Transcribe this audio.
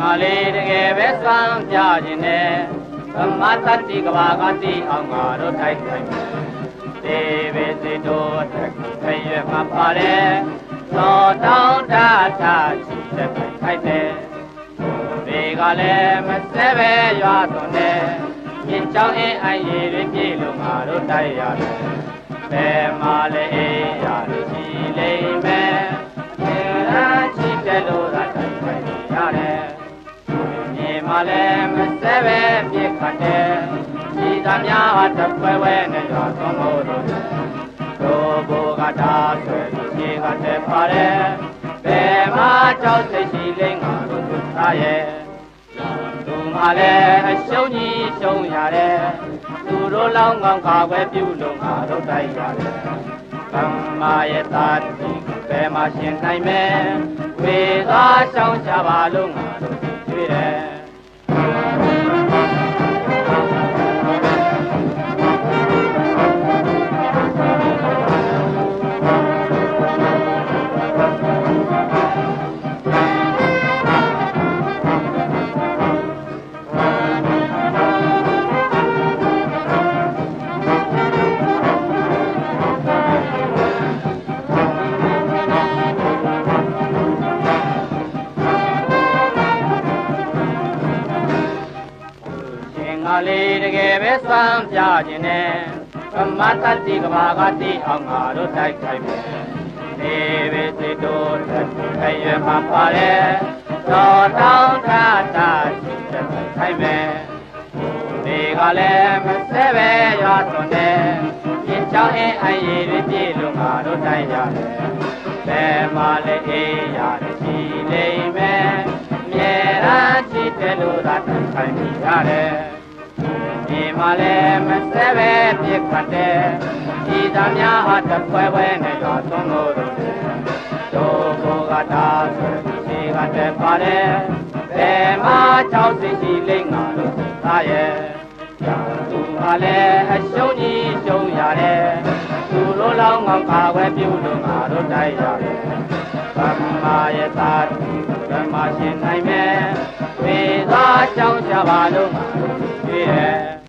ငါလေးတကယ်ပဲစွမ်းပြခြင်းနဲ့ဗမာတတိကဘာကတိအောင်ငါတို့တိုက်ခိုက်မယ်ဒေဝေစိတို့တက်ခရွယ်မှာပါလေသောတောင်းတတာချီတဲ့ခိုက်တယ်ဒီကလည်းမစဲပဲရွာသွန်တယ်မြင့်ချောင်းအင်းအိုင်ရည်တွေပြေလို့ငါတို့တိုက်ရတယ်ဘယ်မှာလဲ မြေမှာလည်းမစဲပဲပြေခတ်တယ်ဒီသားများဟာတစ်ပွဲပွဲနဲ့ရွာသွန်လို့တို့တို့ဘောကတာဆွဲလို့ခြေကတက်ပါတယ်ဘယ်မှာကြောက်စိတ်ရှိလိမ့်ငါတို့သူသားရဲ့သူမှလည်းအရှုံးကြီးရှုံးရတယ်သူတို့လောင်းကောင်းကာကွယ်ပြုလို့ငါတို့တိုက်ရတယ်ကမ္မာရဲ့တာတိဘယ်မှာရှင်နိုင်မယ်ဝေသာရှောင်းချပါလို့ငါတို့တွေ့တယ် လေးတကယ်ပဲစမ်းပြခြင်းနဲ့ကမတတိကဘာကတိအောင်ငါတို့တိုက်ခိုက်မယ် နေပဲစိတ်တို့တက်ခရွယ်မှာပါလေတော်တောင်းထတာရှိတဲ့ခိုက်မယ်ဒီကလည်းမစဲပဲရွာသွန်တယ်ပြင်းချောင်းအင်းအိုင်ရည်တွေပြေလို့ငါတို့တိုက်ရတယ်ဘယ်မှာလဲအေးရတယ်ရှိလိမ့်မယ်မြဲတမ်းချစ်တယ်လို့သာတိုက်ခိုက်မိရတယ်ဒီမှာလည်းမစဲပဲပြစ်ခတ်တယ် ဒီသားများဟာတစ်ပွဲပွဲနဲ့ရွာသွန်လို့တို့တို့ဘောကတာဆိုဒီကတက်ပါတယ်ဘယ်မှာကြောက်စိတ်ရှိလိမ့်ငါတို့သားရဲ့သူကလည်းအရှုံးကြီးရှုံးရတယ်သူလိုလောင်းကောင်းကာဝဲပြုလို့ငါတို့တိုက်ရတယ်ဗမာရဲ့သားဓမ္မရှင်နိုင်မယ်ဝေသာကြောင်းချပါလို့ငါတို့ကြည့်ရဲ့